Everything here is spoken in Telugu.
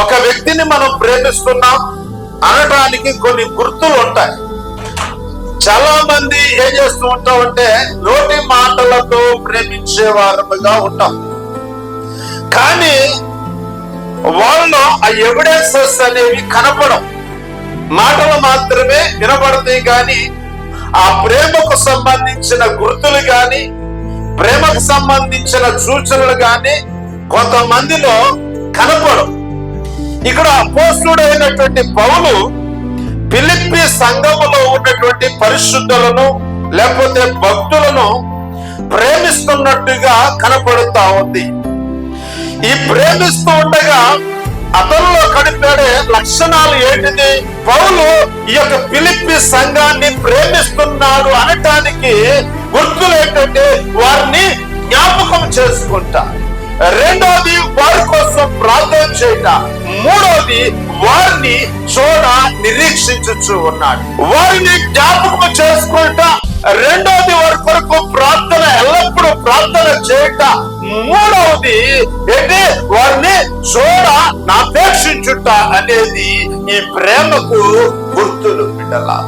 ఒక వ్యక్తిని మనం ప్రేమిస్తున్నాం అనడానికి కొన్ని గుర్తులు ఉంటాయి. చాలా మంది ఏం చేస్తూ ఉంటాం అంటే నోటి మాటలతో ప్రేమించే వారముగా ఉంటాం. కానీ వాళ్ళలో ఆ ఎవిడెన్సెస్ అనేవి కనపడం మాటలు మాత్రమే వినబడతాయి కానీ ఆ ప్రేమకు సంబంధించిన గుర్తులు కానీ ప్రేమకు సంబంధించిన సూచనలు కానీ కొంతమందిలో కనపడం ఇక్కడ అపోస్తుడైనటువంటి పౌలు పిలిపి సంఘములో ఉన్నటువంటి పరిశుద్ధులను లేకపోతే భక్తులను ప్రేమిస్తున్నట్టుగా కనపడుతా ఉంది. ఈ ప్రేమిస్తూ ఉండగా అతనిలో కనిపడే లక్షణాలు ఏంటిది? పౌలు ఈ యొక్క పిలిపి సంఘాన్ని ప్రేమిస్తున్నాడు అనటానికి గుర్తులు ఏంటంటే వారిని జ్ఞాపకం చేసుకుంటా. ప్రార్థన చేయట. మూడవది వారిని చూడ నిరీక్షించుచు ఉన్నాడు. వారిని జ్ఞాపకం చేసుకుంట రెండోది వారి కొరకు ప్రార్థన ఎల్లప్పుడూ ప్రార్థన చేయట. మూడవది ఏంటి వారిని చూడ నాపేక్షించుట అనేది ఈ ప్రేమకు గుర్తులు బిడ్డలా